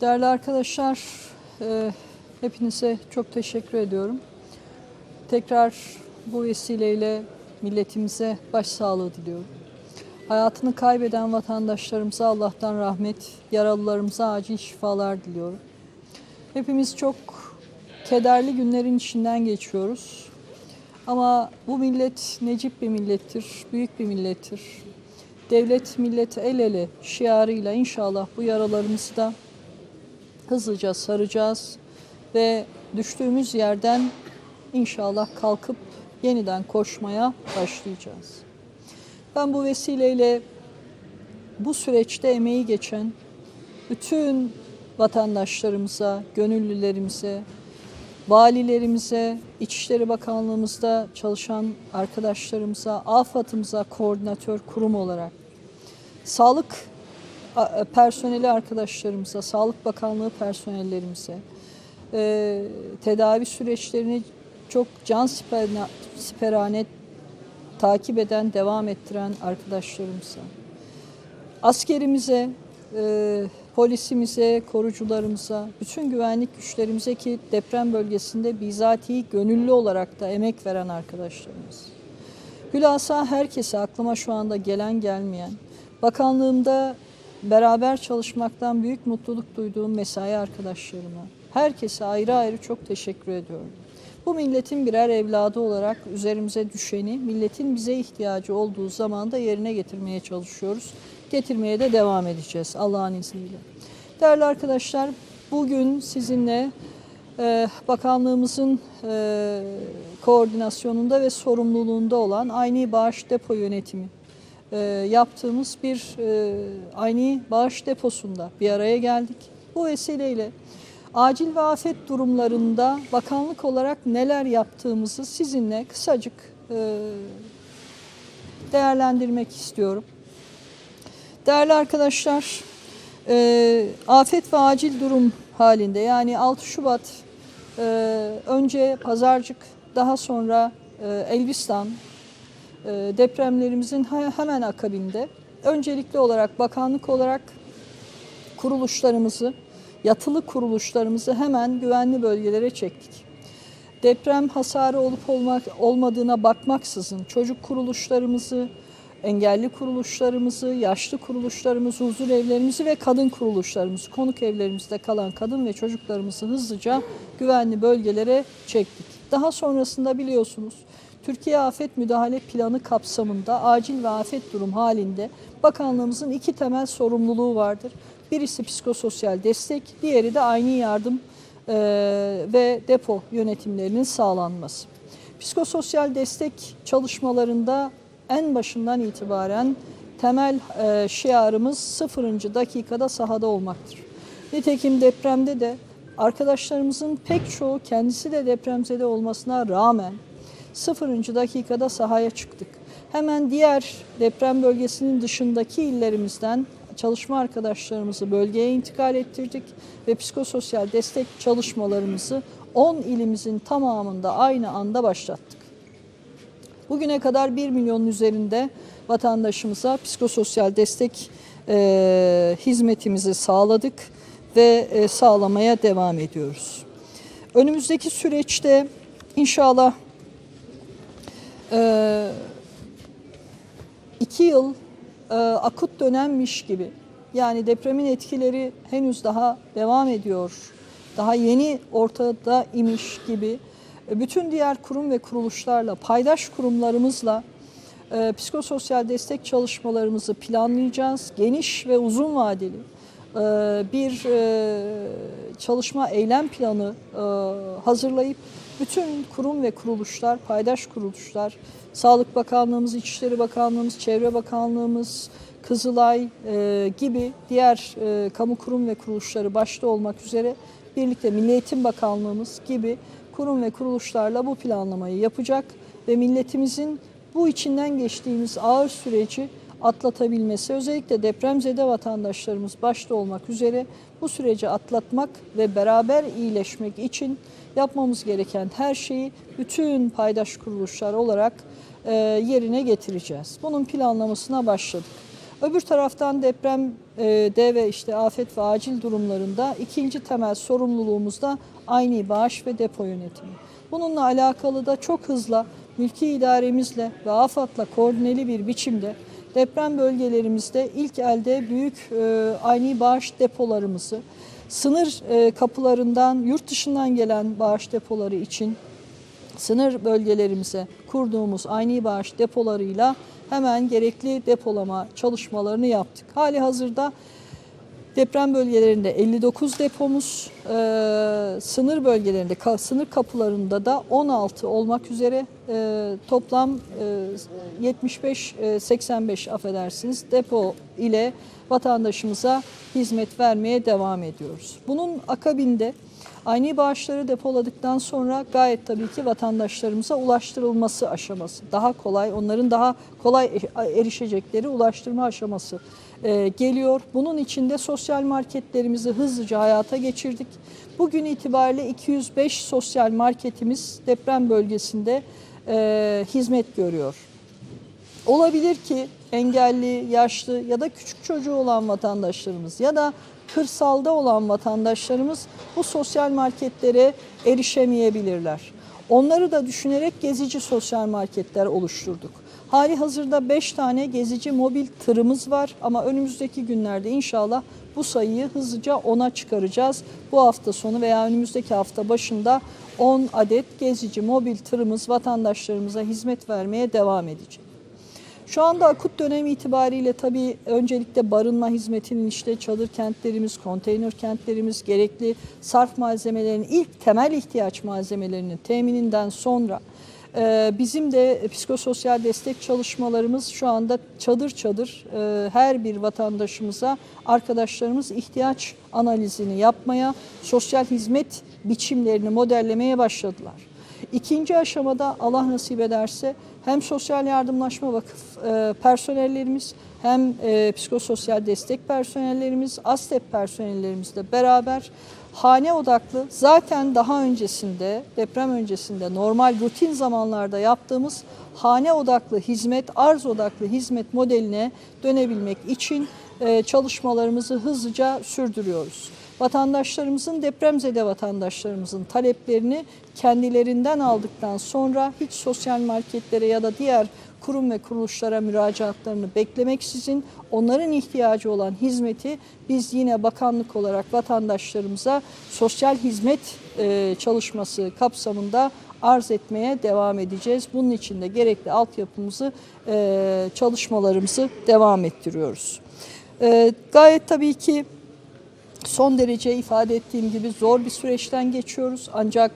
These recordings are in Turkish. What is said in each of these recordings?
Değerli arkadaşlar, e, hepinize çok teşekkür ediyorum. Tekrar bu vesileyle milletimize başsağlığı diliyorum. Hayatını kaybeden vatandaşlarımıza Allah'tan rahmet, yaralılarımıza acil şifalar diliyorum. Hepimiz çok kederli günlerin içinden geçiyoruz. Ama bu millet necip bir millettir, büyük bir millettir. Devlet millet el ele şiarıyla inşallah bu yaralarımızı da hızlıca saracağız ve düştüğümüz yerden inşallah kalkıp yeniden koşmaya başlayacağız. Ben bu vesileyle bu süreçte emeği geçen bütün vatandaşlarımıza, gönüllülerimize, valilerimize, İçişleri Bakanlığımızda çalışan arkadaşlarımıza, AFAD'ımıza koordinatör kurum olarak, sağlık personeli arkadaşlarımıza, Sağlık Bakanlığı personellerimize, e, tedavi süreçlerini çok can siperna- siperhane takip eden, devam ettiren arkadaşlarımıza, askerimize, e, polisimize, korucularımıza, bütün güvenlik güçlerimize ki deprem bölgesinde bizatihi gönüllü olarak da emek veren arkadaşlarımız. Hülasa herkese aklıma şu anda gelen gelmeyen, bakanlığımda beraber çalışmaktan büyük mutluluk duyduğum mesai arkadaşlarıma, herkese ayrı ayrı çok teşekkür ediyorum. Bu milletin birer evladı olarak üzerimize düşeni, milletin bize ihtiyacı olduğu zamanda yerine getirmeye çalışıyoruz. Getirmeye de devam edeceğiz Allah'ın izniyle. Değerli arkadaşlar, bugün sizinle e, bakanlığımızın e, koordinasyonunda ve sorumluluğunda olan aynı bağış depo yönetimi e, yaptığımız bir e, aynı bağış deposunda bir araya geldik. Bu vesileyle acil ve afet durumlarında bakanlık olarak neler yaptığımızı sizinle kısacık e, değerlendirmek istiyorum. Değerli arkadaşlar, e, afet ve acil durum halinde yani 6 Şubat e, önce Pazarcık daha sonra e, Elbistan depremlerimizin he- hemen akabinde öncelikli olarak bakanlık olarak kuruluşlarımızı, yatılı kuruluşlarımızı hemen güvenli bölgelere çektik. Deprem hasarı olup olmak, olmadığına bakmaksızın çocuk kuruluşlarımızı, engelli kuruluşlarımızı, yaşlı kuruluşlarımızı, huzur evlerimizi ve kadın kuruluşlarımızı, konuk evlerimizde kalan kadın ve çocuklarımızı hızlıca güvenli bölgelere çektik. Daha sonrasında biliyorsunuz Türkiye Afet Müdahale Planı kapsamında acil ve afet durum halinde bakanlığımızın iki temel sorumluluğu vardır. Birisi psikososyal destek, diğeri de aynı yardım e, ve depo yönetimlerinin sağlanması. Psikososyal destek çalışmalarında en başından itibaren temel e, şiarımız sıfırıncı dakikada sahada olmaktır. Nitekim depremde de arkadaşlarımızın pek çoğu kendisi de depremzede olmasına rağmen sıfırıncı dakikada sahaya çıktık. Hemen diğer deprem bölgesinin dışındaki illerimizden çalışma arkadaşlarımızı bölgeye intikal ettirdik ve psikososyal destek çalışmalarımızı 10 ilimizin tamamında aynı anda başlattık. Bugüne kadar 1 milyonun üzerinde vatandaşımıza psikososyal destek e, hizmetimizi sağladık ve e, sağlamaya devam ediyoruz. Önümüzdeki süreçte inşallah e, iki yıl e, akut dönemmiş gibi yani depremin etkileri henüz daha devam ediyor. Daha yeni ortada imiş gibi e, bütün diğer kurum ve kuruluşlarla, paydaş kurumlarımızla e, psikososyal destek çalışmalarımızı planlayacağız. Geniş ve uzun vadeli e, bir e, çalışma eylem planı e, hazırlayıp bütün kurum ve kuruluşlar, paydaş kuruluşlar, Sağlık Bakanlığımız, İçişleri Bakanlığımız, Çevre Bakanlığımız, Kızılay e, gibi diğer e, kamu kurum ve kuruluşları başta olmak üzere birlikte Milli Eğitim Bakanlığımız gibi kurum ve kuruluşlarla bu planlamayı yapacak ve milletimizin bu içinden geçtiğimiz ağır süreci atlatabilmesi, özellikle depremzede vatandaşlarımız başta olmak üzere bu süreci atlatmak ve beraber iyileşmek için yapmamız gereken her şeyi bütün paydaş kuruluşlar olarak e, yerine getireceğiz. Bunun planlamasına başladık. Öbür taraftan deprem e, de ve işte afet ve acil durumlarında ikinci temel sorumluluğumuz da aynı bağış ve depo yönetimi. Bununla alakalı da çok hızlı mülki idaremizle ve AFAD'la koordineli bir biçimde deprem bölgelerimizde ilk elde büyük e, aynı bağış depolarımızı sınır e, kapılarından yurt dışından gelen bağış depoları için sınır bölgelerimize kurduğumuz aynı bağış depolarıyla hemen gerekli depolama çalışmalarını yaptık. Hali hazırda deprem bölgelerinde 59 depomuz, e, sınır bölgelerinde, ka- sınır kapılarında da 16 olmak üzere e, toplam e, 75-85 affedersiniz depo ile vatandaşımıza hizmet vermeye devam ediyoruz. Bunun akabinde Aynı bağışları depoladıktan sonra gayet tabii ki vatandaşlarımıza ulaştırılması aşaması daha kolay, onların daha kolay erişecekleri ulaştırma aşaması e, geliyor. Bunun için de sosyal marketlerimizi hızlıca hayata geçirdik. Bugün itibariyle 205 sosyal marketimiz deprem bölgesinde e, hizmet görüyor. Olabilir ki engelli, yaşlı ya da küçük çocuğu olan vatandaşlarımız ya da kırsalda olan vatandaşlarımız bu sosyal marketlere erişemeyebilirler. Onları da düşünerek gezici sosyal marketler oluşturduk. Hali hazırda 5 tane gezici mobil tırımız var ama önümüzdeki günlerde inşallah bu sayıyı hızlıca 10'a çıkaracağız. Bu hafta sonu veya önümüzdeki hafta başında 10 adet gezici mobil tırımız vatandaşlarımıza hizmet vermeye devam edecek. Şu anda akut dönem itibariyle tabii öncelikle barınma hizmetinin işte çadır kentlerimiz, konteyner kentlerimiz, gerekli sarf malzemelerinin ilk temel ihtiyaç malzemelerinin temininden sonra bizim de psikososyal destek çalışmalarımız şu anda çadır çadır e, her bir vatandaşımıza arkadaşlarımız ihtiyaç analizini yapmaya, sosyal hizmet biçimlerini modellemeye başladılar. İkinci aşamada Allah nasip ederse hem Sosyal Yardımlaşma Vakıf e, personellerimiz hem e, psikososyal destek personellerimiz, ASTEP personellerimizle beraber hane odaklı zaten daha öncesinde deprem öncesinde normal rutin zamanlarda yaptığımız hane odaklı hizmet, arz odaklı hizmet modeline dönebilmek için e, çalışmalarımızı hızlıca sürdürüyoruz. Vatandaşlarımızın depremzede vatandaşlarımızın taleplerini kendilerinden aldıktan sonra hiç sosyal marketlere ya da diğer kurum ve kuruluşlara müracaatlarını beklemeksizin onların ihtiyacı olan hizmeti biz yine bakanlık olarak vatandaşlarımıza sosyal hizmet e, çalışması kapsamında arz etmeye devam edeceğiz. Bunun için de gerekli altyapımızı, e, çalışmalarımızı devam ettiriyoruz. E, gayet tabii ki son derece ifade ettiğim gibi zor bir süreçten geçiyoruz. Ancak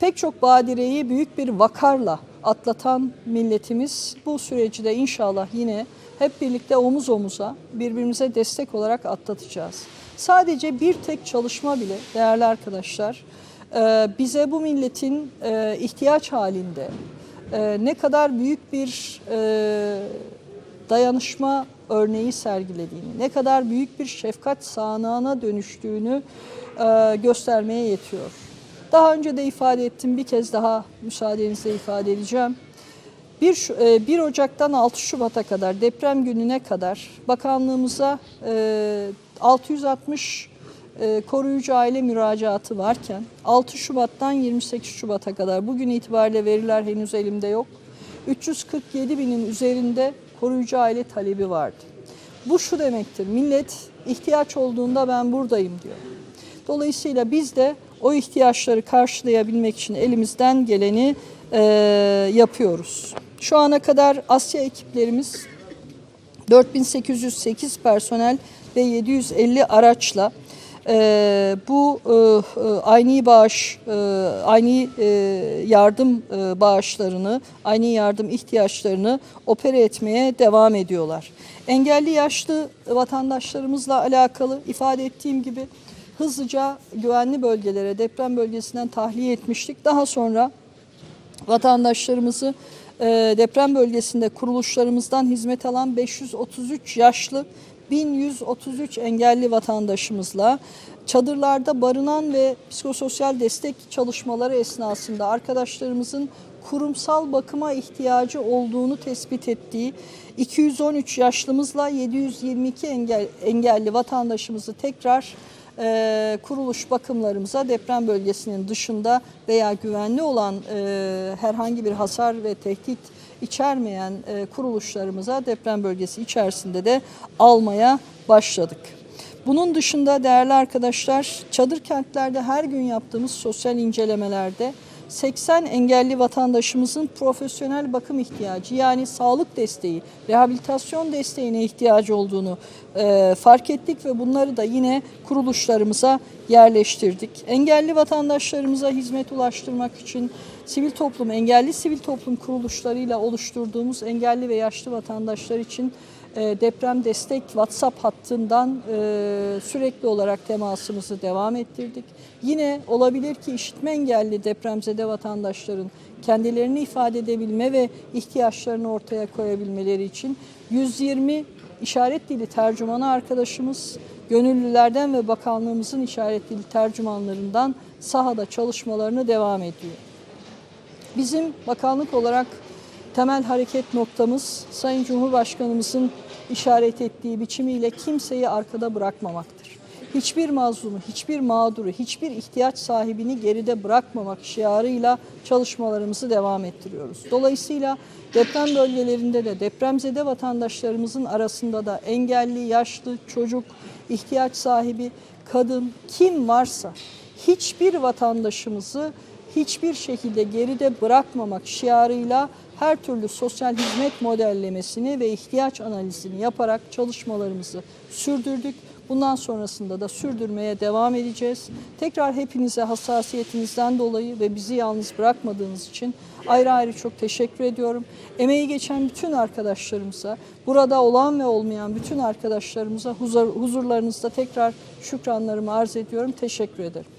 pek çok badireyi büyük bir vakarla atlatan milletimiz bu süreci de inşallah yine hep birlikte omuz omuza birbirimize destek olarak atlatacağız. Sadece bir tek çalışma bile değerli arkadaşlar e, bize bu milletin e, ihtiyaç halinde e, ne kadar büyük bir dayanışma örneği sergilediğini, ne kadar büyük bir şefkat sahnağına dönüştüğünü göstermeye yetiyor. Daha önce de ifade ettim, bir kez daha müsaadenizle ifade edeceğim. 1, 1 Ocak'tan 6 Şubat'a kadar deprem gününe kadar bakanlığımıza e, 660 e, koruyucu aile müracaatı varken 6 Şubat'tan 28 Şubat'a kadar bugün itibariyle veriler henüz elimde yok. 347 binin üzerinde koruyucu aile talebi vardı. Bu şu demektir, millet ihtiyaç olduğunda ben buradayım diyor. Dolayısıyla biz de o ihtiyaçları karşılayabilmek için elimizden geleni e, yapıyoruz. Şu ana kadar Asya ekiplerimiz 4808 personel ve 750 araçla e, bu e, e, aynı bağış, e, aynı e, yardım e, bağışlarını, aynı yardım ihtiyaçlarını opere etmeye devam ediyorlar. Engelli yaşlı vatandaşlarımızla alakalı ifade ettiğim gibi hızlıca güvenli bölgelere, deprem bölgesinden tahliye etmiştik. Daha sonra vatandaşlarımızı e, deprem bölgesinde kuruluşlarımızdan hizmet alan 533 yaşlı 1133 engelli vatandaşımızla çadırlarda barınan ve psikososyal destek çalışmaları esnasında arkadaşlarımızın kurumsal bakıma ihtiyacı olduğunu tespit ettiği 213 yaşlımızla 722 engel, engelli vatandaşımızı tekrar e, kuruluş bakımlarımıza deprem bölgesinin dışında veya güvenli olan e, herhangi bir hasar ve tehdit içermeyen e, kuruluşlarımıza deprem bölgesi içerisinde de almaya başladık. Bunun dışında değerli arkadaşlar çadır kentlerde her gün yaptığımız sosyal incelemelerde 80 engelli vatandaşımızın profesyonel bakım ihtiyacı yani sağlık desteği, rehabilitasyon desteğine ihtiyacı olduğunu e, fark ettik ve bunları da yine kuruluşlarımıza yerleştirdik. Engelli vatandaşlarımıza hizmet ulaştırmak için sivil toplum, engelli sivil toplum kuruluşlarıyla oluşturduğumuz engelli ve yaşlı vatandaşlar için deprem destek WhatsApp hattından e, sürekli olarak temasımızı devam ettirdik. Yine olabilir ki işitme engelli depremzede vatandaşların kendilerini ifade edebilme ve ihtiyaçlarını ortaya koyabilmeleri için 120 işaret dili tercümanı arkadaşımız gönüllülerden ve bakanlığımızın işaret dili tercümanlarından sahada çalışmalarını devam ediyor. Bizim bakanlık olarak temel hareket noktamız Sayın Cumhurbaşkanımızın işaret ettiği biçimiyle kimseyi arkada bırakmamaktır. Hiçbir mazlumu, hiçbir mağduru, hiçbir ihtiyaç sahibini geride bırakmamak şiarıyla çalışmalarımızı devam ettiriyoruz. Dolayısıyla deprem bölgelerinde de depremzede vatandaşlarımızın arasında da engelli, yaşlı, çocuk, ihtiyaç sahibi, kadın kim varsa hiçbir vatandaşımızı hiçbir şekilde geride bırakmamak şiarıyla her türlü sosyal hizmet modellemesini ve ihtiyaç analizini yaparak çalışmalarımızı sürdürdük. Bundan sonrasında da sürdürmeye devam edeceğiz. Tekrar hepinize hassasiyetinizden dolayı ve bizi yalnız bırakmadığınız için ayrı ayrı çok teşekkür ediyorum. Emeği geçen bütün arkadaşlarımıza, burada olan ve olmayan bütün arkadaşlarımıza huzur, huzurlarınızda tekrar şükranlarımı arz ediyorum. Teşekkür ederim.